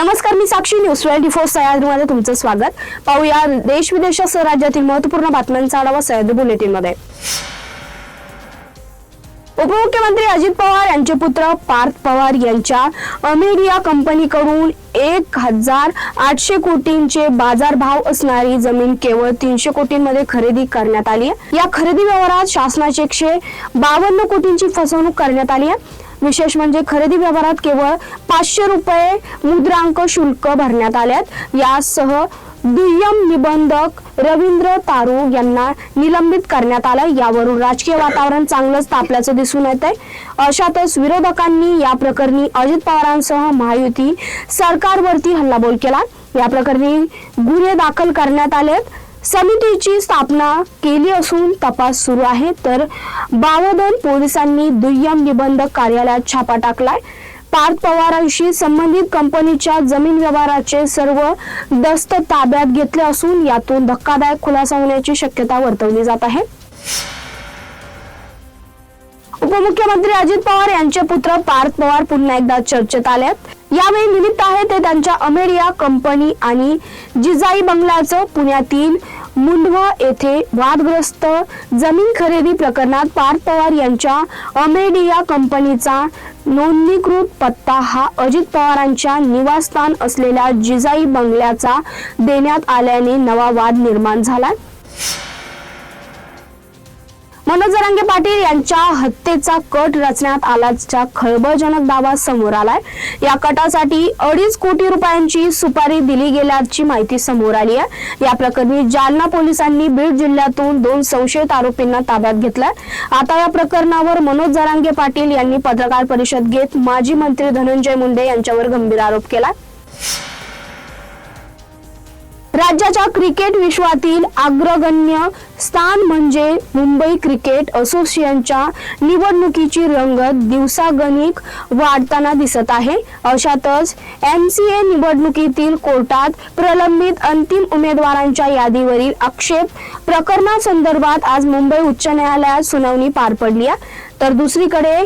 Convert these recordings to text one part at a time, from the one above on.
नमस्कार मी Sakshi news twenty four सह्याद्रीमध्ये तुमचं स्वागत. पाहूया देश विदेशासह राज्यातील महत्त्वपूर्ण बातम्यांचा आढावा सह्याद्री बुलेटिनमध्ये उपमुख्यमंत्री अजित पवार यांचे पुत्र पार्थ पवार यांच्या अमेरिया कंपनीकडून एक हजार आठशे कोटींचे बाजारभाव असणारी जमीन केवळ तीनशे कोटींमध्ये खरेदी करण्यात आली आहे. या खरेदी व्यवहारात शासनाचे एकशे बावन्न कोटींची फसवणूक करण्यात आली आहे. विशेष म्हणजे खरेदी व्यवहारात केवळ पाचशे रुपये मुद्रांक शुल्क भरण्यात आल्यात. यासह दुय्यम निबंधक रवींद्र तारू यांना निलंबित करण्यात आलं. यावरून राजकीय वातावरण चांगलंच तापल्याचं दिसून येत आहे अशातच विरोधकांनी या प्रकरणी अजित पवारांसह महायुती सरकारवरती हल्लाबोल केला. या प्रकरणी गुन्हे दाखल करण्यात आलेत. समितीची स्थापना केली असून तपास सुरू आहे. तर बावधन पोलिसांनी दुय्यम निबंधक कार्यालयात छापा टाकलाय. पार्थ पवारांशी संबंधित कंपनीच्या जमीन व्यवहाराचे सर्व दस्त ताब्यात घेतले असून यातून धक्कादायक खुलासा होण्याची शक्यता वर्तवली जात आहे. उपमुख्यमंत्री अजित पवार यांचे पुत्र पार्थ पवार पुन्हा एकदा चर्चेत आलेत. यावेळी निमित्त आहे ते त्यांच्या अमेरिया कंपनी आणि जिजाई बंगल्याचं पुण्यातील मुंडवा येथे वादग्रस्त जमीन खरेदी प्रकरणात पार्थ पवार यांच्या अमेडिया कंपनीचा नोंदणीकृत पत्ता हा अजित पवारांच्या निवासस्थान असलेल्या जिजाई बंगल्याचा देण्यात आल्याने नवा वाद निर्माण झाला. मनोज जरांगे पाटील यांच्या हत्येचा कट रचण्यात आल्याचा खळबळजनक दावा समोर आलाय. या कटासाठी अडीच कोटी रुपयांची सुपारी दिली गेल्याची माहिती समोर आली आहे. या प्रकरणी जालना पोलिसांनी बीड जिल्ह्यातून दोन संशयित आरोपींना ताब्यात घेतलाय. आता या प्रकरणावर मनोज जरांगे पाटील यांनी पत्रकार परिषद घेत माजी मंत्री धनंजय मुंडे यांच्यावर गंभीर आरोप केला राज्याच्या क्रिकेट विश्वातील अग्रगण्य स्थान म्हणजे मुंबई क्रिकेट असोसिएशनच्या निवडणुकीची रंगत दिवसागणिक वाढताना दिसत आहे. अशातच एम सी ए निवडणुकीतील कोर्टात प्रलंबित अंतिम उमेदवारांच्या यादीवरील आक्षेप प्रकरणासंदर्भात आज मुंबई उच्च न्यायालयात सुनावणी पार पडली आहे. तर दुसरीकडे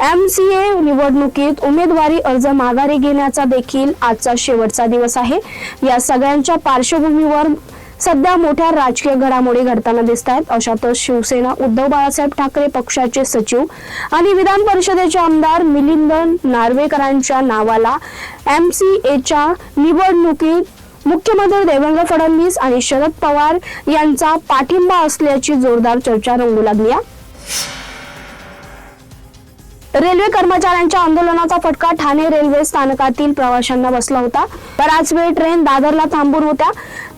एम सी ए निवडणुकीत उमेदवारी अर्ज माघारी घेण्याचा देखील आजचा शेवटचा दिवस आहे. या सगळ्यांच्या पार्श्वभूमीवर सध्या मोठ्या राजकीय घडामोडी घडताना दिसत आहेत अशातच शिवसेना उद्धव बाळासाहेब ठाकरे पक्षाचे सचिव आणि विधान परिषदेचे आमदार मिलिंद नार्वेकरांच्या नावाला एम सी एच्या निवडणुकीत मुख्यमंत्री देवेंद्र फडणवीस आणि शरद पवार यांचा पाठिंबा असल्याची जोरदार चर्चा रंगू लागली आहे. रेल्वे कर्मचाऱ्यांच्या आंदोलनाचा फटका ठाणे रेल्वे स्थानकातील प्रवाशांना बसला होता. बराच वेळ ट्रेन दादरला थांबून होत्या.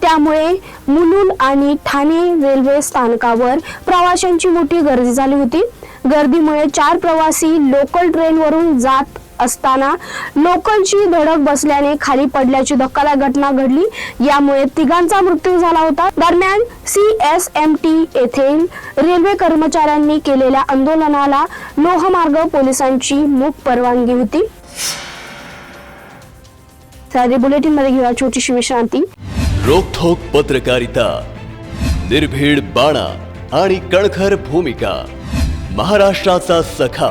त्यामुळे मुलुंड आणि ठाणे रेल्वे स्थानकावर प्रवाशांची मोठी गर्दी झाली होती. गर्दीमुळे चार प्रवासी लोकल ट्रेनवरून जात असताना लोकलची धडक बसल्याने खाली पडल्याची धक्कादायक घटना घडली. यामुळे तिघांचा मृत्यू झाला होता. दरम्यान सी एस एम टी येथील रेल्वे कर्मचाऱ्यांनी केलेल्या आंदोलनाला लोहमार्ग पोलिसांची मूक परवानगी होती. सारी बुलेटिनमध्ये घेऊया छोटीशी विश्रांती रोखोक पत्रकारिता निर्भीड बाणा आणि कणखर भूमिका महाराष्ट्राचा सखा.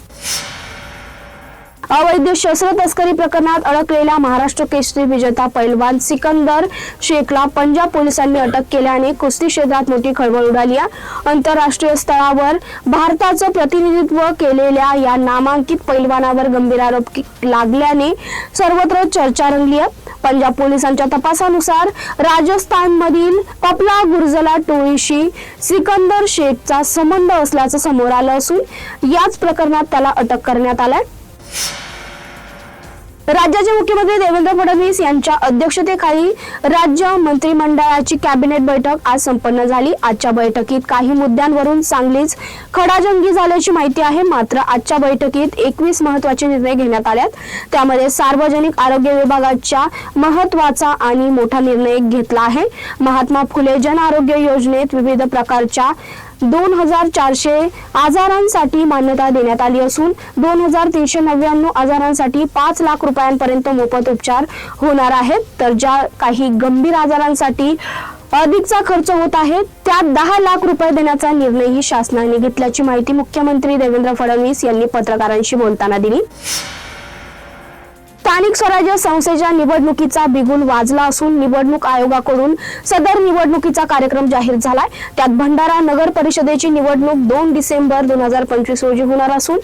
अवैध शस्त्र तस्करी प्रकरणात अडकलेला महाराष्ट्र केसरी विजेता पैलवान सिकंदर शेखला पंजाब पोलिसांनी अटक केल्याने कुस्ती क्षेत्रात मोठी खळबळ उडाली. आहे आंतरराष्ट्रीय स्तरावर भारताचं प्रतिनिधित्व केलेल्या या नामांकित पैलवानावर गंभीर आरोप लागल्याने सर्वत्र चर्चा रंगली आहे. पंजाब पोलिसांच्या तपासानुसार राजस्थानमधील कपला गुर्जला टोळीशी सिकंदर शेखचा संबंध असल्याचं समोर आलं असून याच प्रकरणात त्याला अटक करण्यात आलाय. राज्याचे मुख्यमंत्री देवेंद्र फडणवीस यांच्या अध्यक्षतेखाली राज्य मंत्रिमंडळाची कॅबिनेट बैठक आज संपन्न झाली. आजच्या बैठकीत काही मुद्द्यांवरून चांगलीच खडाजंगी झाल्याची माहिती आहे. मात्र आजच्या बैठकीत एकवीस महत्त्वाचे निर्णय घेण्यात आल्यात त्यामध्ये सार्वजनिक आरोग्य विभागाच्या महत्त्वाचा आणि मोठा निर्णय घेतला आहे. महात्मा फुले जन आरोग्य योजनेत विविध प्रकारच्या दोन हजार चारशे आजारांसाठी मान्यता देण्यात आली असून दोन हजार तीनशे नव्याण्णव आजारांसाठी पाच लाख रुपयांपर्यंत मोफत उपचार होणार आहेत. तर ज्या काही गंभीर आजारांसाठी अधिकचा खर्च होत आहे त्यात दहा लाख रुपये देण्याचा निर्णयही शासनाने घेतल्याची माहिती मुख्यमंत्री देवेंद्र फडणवीस यांनी पत्रकारांशी बोलताना दिली. स्थानिक स्वराज्य संस्थेच्या निवडणुकीचा बिगुल वाजला असून निवडणूक आयोगाकडून सदर निवडणुकीचा कार्यक्रम जाहीर झालाय. त्यात भंडारा नगर परिषदेची निवडणूक दोन डिसेंबर दोन हजार पंचवीस रोजी होणार असून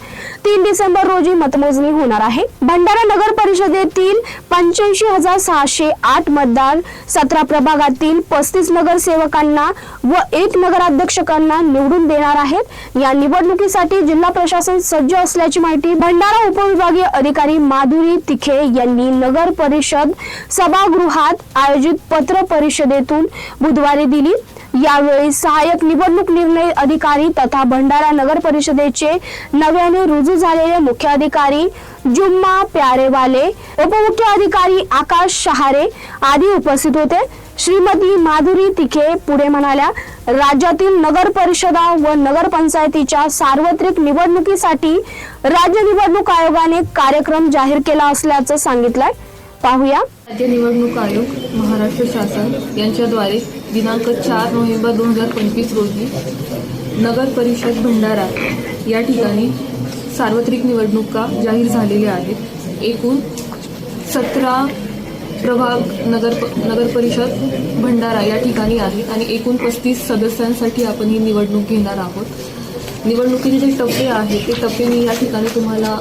तीन डिसेंबर रोजी मतमोजणी होणार आहे. भंडारा नगर परिषदेतील पंच्याऐंशी हजार सहाशे आठ मतदार सतरा प्रभागातील पस्तीस नगरसेवकांना व एक नगराध्यक्षकांना निवडून देणार आहेत. या निवडणुकीसाठी जिल्हा प्रशासन सज्ज असल्याची माहिती भंडारा उपविभागीय अधिकारी माधुरी तिखे यांनी नगर परिषद सभागृहात आयोजित पत्र परिषदेतून बुधवारी दिली. यावेळी सहाय्यक निवडणूक निर्णय अधिकारी तथा भंडारा नगर परिषदेचे नव्याने रुजू झालेले मुख्य अधिकारी जुम्मा प्यारेवाले उपमुख्य अधिकारी आकाश शहारे आदी उपस्थित होते. श्रीमती माधुरी तिखे पुढे म्हणाल्या राज्यातील नगर परिषदा व नगरपंचायतीच्या सार्वत्रिक निवडणुकीसाठी राज्य निवडणूक आयोगाने कार्यक्रम जाहीर केला असल्याचं सांगितलंय. पाहूया. राज्य निवडणूक आयोग महाराष्ट्र शासन यांच्याद्वारे दिनांक चार नोव्हेंबर दोन हजार पंचवीस रोजी नगर परिषद भंडारा या ठिकाणी सार्वत्रिक निवडणुका जाहीर झालेल्या आहेत. एकूण सतरा प्रभाग नगर नगर परिषद भंडारा या ठिकाणी आहे आणि एकूण पस्तीस सदस्यांसाठी आपण ही निवडणूक घेणार आहोत. निवडणुकीचे जे टप्पे आहेत ते टप्पे मी या ठिकाणी तुम्हाला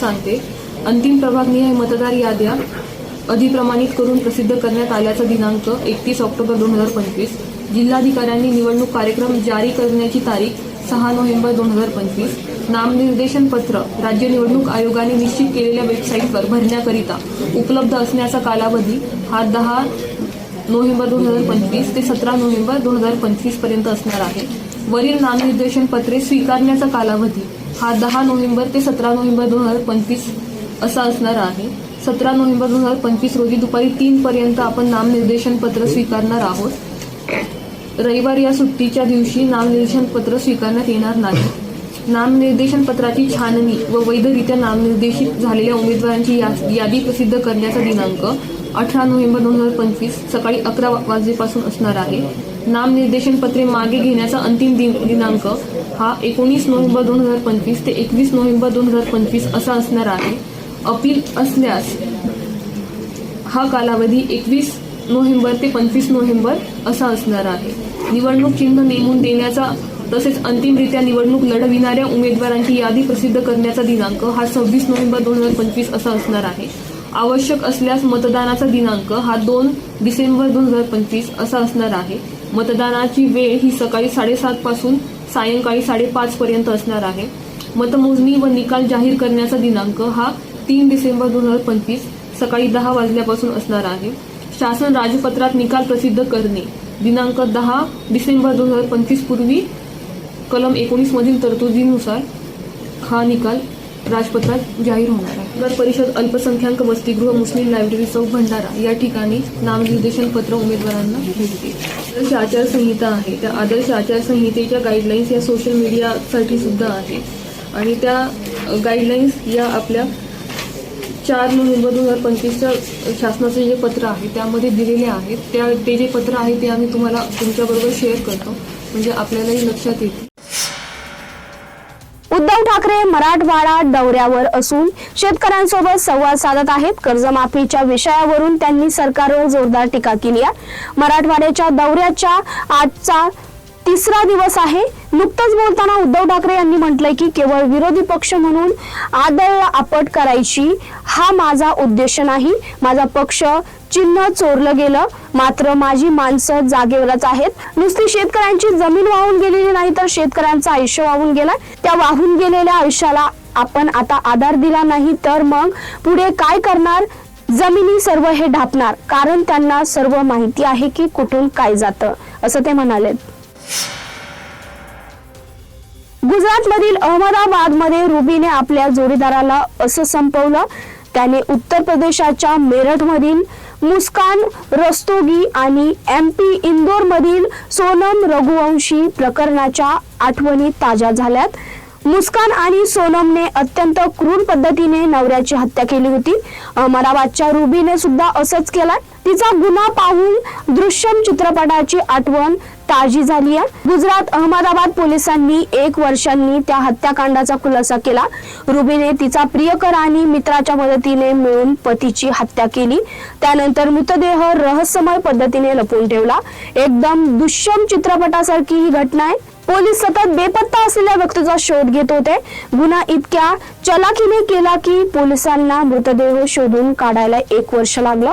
सांगते. अंतिम प्रभागनिहाय मतदार याद्या अधिप्रमाणित करून प्रसिद्ध करण्यात आल्याचा दिनांक एकतीस ऑक्टोबर दोन हजार पंचवीस. जिल्हाधिकाऱ्यांनी निवडणूक कार्यक्रम जारी करण्याची तारीख सहा नोव्हेंबर दोन हजार पंचवीस. नामनिर्देशन पत्र राज्य निवडणूक आयोगाने निश्चित केलेल्या वेबसाईटवर भरण्याकरिता उपलब्ध असण्याचा कालावधी हा दहा नोव्हेंबर दोन हजार पंचवीस ते सतरा नोव्हेंबर दोन हजार पंचवीसपर्यंत असणार आहे. वरील नामनिर्देशन पत्रे स्वीकारण्याचा कालावधी हा दहा नोव्हेंबर ते सतरा नोव्हेंबर दोन हजार पंचवीस असा असणार आहे. सतरा नोव्हेंबर दोन हजार पंचवीस रोजी दुपारी तीन पर्यंत आपण नामनिर्देशन पत्र स्वीकारणार आहोत. रविवार या सुट्टीच्या दिवशी नामनिर्देशन पत्र स्वीकारण्यात येणार नाही. नामनिर्देशन पत्राची छाननी व वैधरित्या नामनिर्देशित झालेल्या उमेदवारांची या- यादी प्रसिद्ध करण्याचा दिनांक अठरा नोव्हेंबर दोन हजार पंचवीस सकाळी अकरा वाजेपासून असणार आहे. नामनिर्देशन पत्रे मागे घेण्याचा अंतिम दिन दिनांक हा एकोणीस नोव्हेंबर दोन हजार पंचवीस ते एकवीस नोव्हेंबर दोन हजार पंचवीस असा असणार आहे. अपील असल्यास हा कालावधी एकवीस नोव्हेंबर ते पंचवीस नोव्हेंबर असा असणार आहे. निवडणूक चिन्ह नेमून देण्याचा तसेच अंतिमरित्या निवडणूक लढविणाऱ्या उमेदवारांची यादी प्रसिद्ध करण्याचा दिनांक हा सव्वीस नोव्हेंबर दोन हजार पंचवीस असा असणार आहे. आवश्यक असल्यास मतदानाचा दिनांक हा दोन डिसेंबर दोन हजार पंचवीस असा असणार आहे. मतदानाची वेळ ही सकाळी साडेसात पासून सायंकाळी साडेपाच पर्यंत असणार आहे. मतमोजणी व निकाल जाहीर करण्याचा दिनांक हा तीन डिसेंबर दोन हजार पंचवीस सकाळी दहा वाजल्यापासून असणार आहे. शासन राजपत्रात निकाल प्रसिद्ध करणे. दिनांक दहा डिसेंबर दोन हजार पंचवीस पूर्वी कलम एकोणीस मधील तरतुदीनुसार हा निकाल राजपत्रात जाहीर होणार आहे. नगर परिषद अल्पसंख्याक वसतिगृह मुस्लिम लायब्ररी चौक भंडारा या ठिकाणी नामनिर्देशन पत्र उमेदवारांना भेटते. आदर्श आचारसंहिता आहे. त्या आदर्श आचारसंहितेच्या गाईडलाईन्स या सोशल मीडियासाठी सुद्धा आहे. आणि त्या गाईडलाईन्स या आपल्या चार नोव्हेंबर दोन हजार पंचवीसच्या शासनाचं जे पत्र आहे त्यामध्ये दिलेले आहेत. त्या ते जे पत्र आहे ते आम्ही तुम्हाला तुमच्याबरोबर शेअर करतो. म्हणजे आपल्यालाही लक्षात येईल. उद्धव ठाकरे मराठवाडा दौऱ्यावर असून शेतकऱ्यांसोबत संवाद साधत आहेत. कर्जमाफीच्या विषयावरून त्यांनी सरकारवर जोरदार टीका केली आहे. मराठवाड्याच्या दौऱ्याच्या आजचा तिसरा दिवस आहे. नुकतंच बोलताना उद्धव ठाकरे यांनी म्हटलंय की केवळ विरोधी पक्ष म्हणून आदळ आपट करायची हा माझा उद्देश नाही. माझा पक्ष चिन्ह चोरलं गेलं. मात्र माझी माणसं जागेवरच आहेत. नुसती शेतकऱ्यांची जमीन वाहून गेलेली नाही तर शेतकऱ्यांचं आयुष्य वाहून गेलं त्या वाहून गेलेल्या आयुष्याला आपण आता आधार दिला नाही तर मग पुढे काय करणार? जमिनी सर्व हे ढापणार. कारण त्यांना सर्व माहिती आहे की कुठून काय जातं. असं ते म्हणाले गुजरातमधील अहमदाबादमध्ये रुबीने आपल्या जोडीदाराला असं संपवलं. त्याने उत्तर प्रदेशाच्या मेरठमधील मुस्कान रस्तोगी आणि एम पी इंदोर मधील सोनम रघुवंशी प्रकरणाच्या आठवणी ताज्या झाल्यात. मुस्कान आणि सोनमने अत्यंत क्रूर पद्धतीने नवऱ्याची हत्या केली होती. अहमदाबादच्या रुबीने सुद्धा असंच केलं तिचा गुन्हा पाहून दृश्यम चित्रपटाची आठवण ताजी झाली आहे. गुजरात अहमदाबाद पोलिसांनी एक वर्षांनी त्या हत्याकांडाचा खुलासा केला. रुबीने तिचा प्रियकर आणि मित्राच्या मदतीने मिळून पतीची हत्या केली. त्यानंतर मृतदेह रहस्यमय पद्धतीने लपवून ठेवला. एकदम दुष्यम चित्रपटासारखी ही घटना आहे. पोलीस सतत बेपत्ता असलेल्या व्यक्तीचा शोध घेत होते. गुन्हा इतक्या चलाकीने केला की पोलिसांना मृतदेह शोधून काढायला एक वर्ष लागलं.